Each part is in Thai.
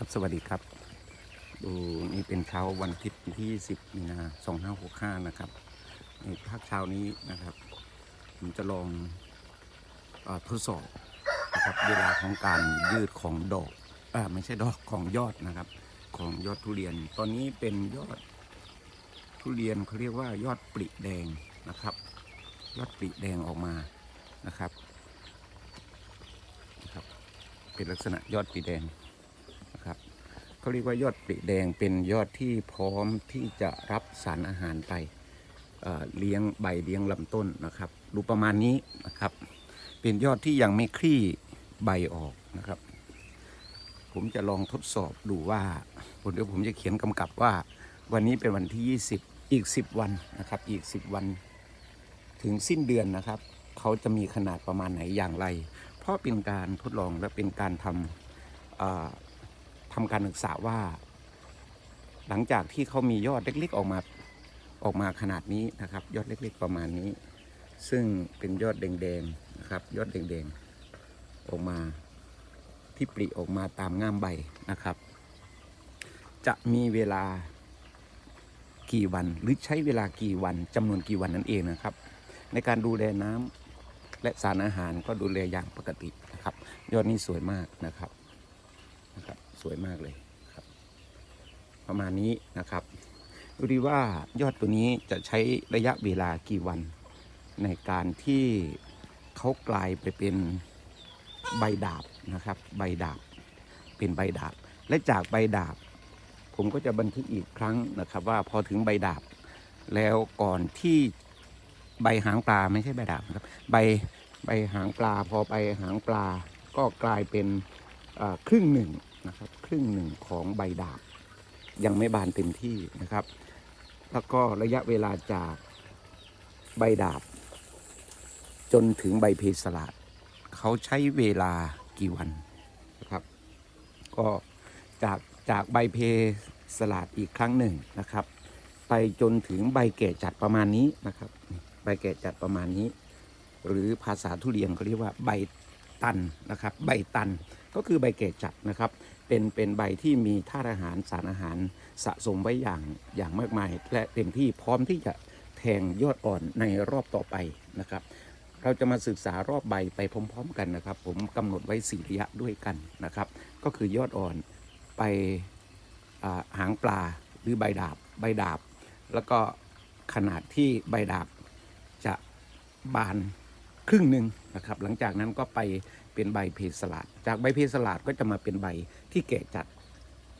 ครับสวัสดีครับดูนี่เป็นเช้าวันอาทิตย์ที่ 10 มีนา2565 นะครับในภาคเช้านี้นะครับ ผมจะลองอทดสอบนะครับเวลาของการยืดของดอกอไม่ใช่ดอกของยอดนะครับ ของยอดทุเรียน ตอนนี้เป็นยอดทุเรียนเขาเรียกว่ายอดปริแดงนะครับ ยอดปริแดงออกมานะครับนะครับ เป็นลักษณะยอดปริแดง เขาเรียกว่ายอดปลีแดงเป็นยอดที่พร้อมที่จะรับสารอาหารไปเเลี้ยงใบเลี้ยงลำต้นนะครับดูประมาณนี้นะครับ เป็นยอดที่ยังไม่คลี่ใบออกนะครับ ผมจะลองทดสอบดูว่าผมเดี๋ยวผมจะเขียนกำกับว่า วันนี้เป็นวันที่ 20 อีก 10 วันนะครับ อีก 10 วัน ถึงสิ้นเดือนนะครับ เขาจะมีขนาดประมาณไหนอย่างไร เพราะเป็นการทดลองและเป็นการทำ อ่าทำการศึกษาว่า หลังจากที่เขามียอดเล็กๆออกมาออกมาขนาดนี้นะครับ ยอดเล็กๆประมาณนี้ ซึ่งเป็นยอดแดงๆนะครับ ยอดแดงๆออกมาที่ปริออกมาตามง่ามใบนะครับ จะมีเวลากี่วันหรือใช้เวลากี่วันจำนวนกี่วันนั่นเองนะครับ ในการดูแลน้ำและสารอาหารก็ดูแลอย่างปกตินะครับ ยอดนี้สวยมากนะครับ วยมากเลยครับ ประมาณนี้นะครับดูดีว่ายอดตัวนี้จะใช้ระยะเวลากี่วัน ในการที่เขากลายไปเป็นใบดาบนะครับ ใบดาบเป็นใบดาบ และจากใบดาบ ผมก็จะบันทึกอีกครั้งนะครับ ว่าพอถึงใบดาบ แล้วก่อนที่ใบหางปลาไม่ใช่ใบดาบนะครับ ใบใบหางปลาพอใบหางปลาก็กลายเป็นครึ่งหนึ่ง นะครับ ครึ่งหนึ่งของใบดาบ ยังไม่บานเต็มที่นะครับ แล้วก็ระยะเวลาจากใบดาบ จนถึงใบเพสลาดเขาใช้เวลากี่วันนะครับ ก็จากจากใบเพสลาดอีกครั้งหนึ่งนะครับ ไปจนถึงใบแก่จัดประมาณนี้นะครับ ใบแก่จัดประมาณนี้ หรือภาษาทุเรียนเขาเรียกว่าใบตันนะครับ ใบตัน ก็คือใบแก่จัดนะครับ เป็นเป็นใบที่มีธาตุอาหารสารอาหารสะสมไว้อย่างอย่างมากมาย และเต็มที่พร้อมที่จะแทงยอดอ่อนในรอบต่อไปนะครับ เราจะมาศึกษารอบใบไปพร้อม ๆ กันนะครับ ผมกำหนดไว้สี่ระยะด้วยกันนะครับ ก็คือยอดอ่อนไปหางปลาหรือใบดาบใบดาบ แล้วก็ขนาดที่ใบดาบจะบานครึ่งหนึ่งนะครับ หลังจากนั้นก็ไป เป็นใบเพสลาดจากใบเพสลาดก็จะมาเป็นใบที่แก่จัด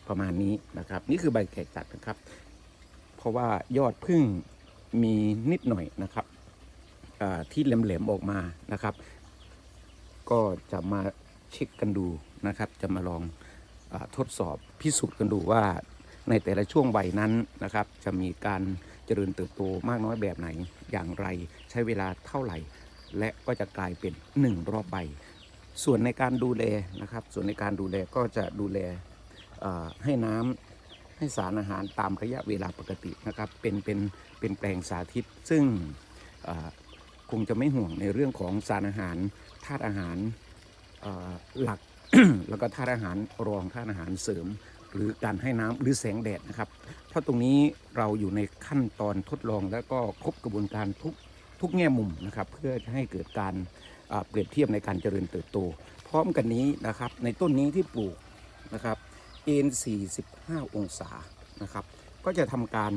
ประมาณนี้นะครับ นี่คือใบแก่จัดนะครับ เพราะว่ายอดพึ่งมีนิดหน่อยนะครับอ่าที่แหลมๆออกมานะครับ ก็จะมาเช็คกันดูนะครับ จะมาลองอทดสอบพิสูจน์กันดูว่าในแต่ละช่วงวัยนั้นนะครับ จะมีการเจริญเติบโตมากน้อยแบบไหนอย่างไรใช้เวลาเท่าไหร่ และก็จะกลายเป็นหนึ่งรอบใบ ส่วนในการดูแลนะครับ ส่วนในการดูแลก็จะดูแลให้น้ำให้สารอาหารตามระยะเวลาปกตินะครับ เป็นเป็นเป็นแปลงสาธิต ซึ่งคงจะไม่ห่วงในเรื่องของสารอาหารธาตุอาหารหลักแล้วก็ธาตุอาหารรองธาตุอาหารเสริม หรือการให้น้ำหรือแสงแดดนะครับ เพราะตรงนี้เราอยู่ในขั้นตอนทดลองแล้วก็ครบกระบวนการทุกทุกแง่มุมนะครับ เพื่อจะให้เกิดการ เปรียบเทียบในการเจริญเติบโต พร้อมกันนี้นะครับในต้นนี้ที่ปลูกนะครับเอ็น45 องศานะครับ ก็จะทำการ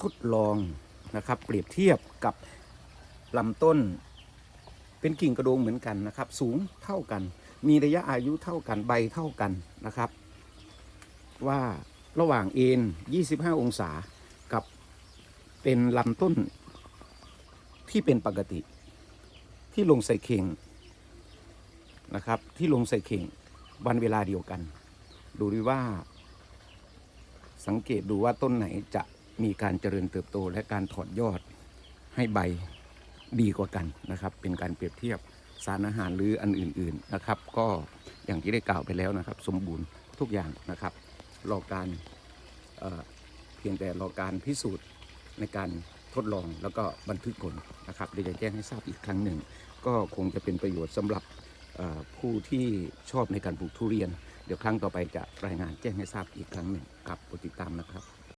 ทดลองนะครับ เปรียบเทียบกับลำต้น เป็นกิ่งกระโดงเหมือนกันนะครับ สูงเท่ากัน มีระยะอายุเท่ากันใบเท่ากันนะครับ ว่าระหว่างเอ็น25 องศากับเป็นลำต้นที่เป็นปกติ ที่ลงใส่เข่งนะครับ ที่ลงใส่เข่งวันเวลาเดียวกัน ดูดีว่า สังเกตดูว่าต้นไหนจะมีการเจริญเติบโตและการถอดยอดให้ใบดีกว่ากันนะครับ เป็นการเปรียบเทียบสารอาหารหรืออันอื่น ๆนะครับ ก็อย่างที่ได้กล่าวไปแล้วนะครับ สมบูรณ์ทุกอย่างนะครับรอการเเพียงแต่รอการพิสูจน์ในการ ทดลองแล้วก็บันทึกผลนะครับเดี๋ยวจะแจ้งให้ทราบอีกครั้งหนึ่ง ก็คงจะเป็นประโยชน์สำหรับผู้ที่ชอบในการปลูกทุเรียน เดี๋ยวครั้งต่อไปจะรายงานแจ้งให้ทราบอีกครั้งหนึ่งครับติดตามนะครับ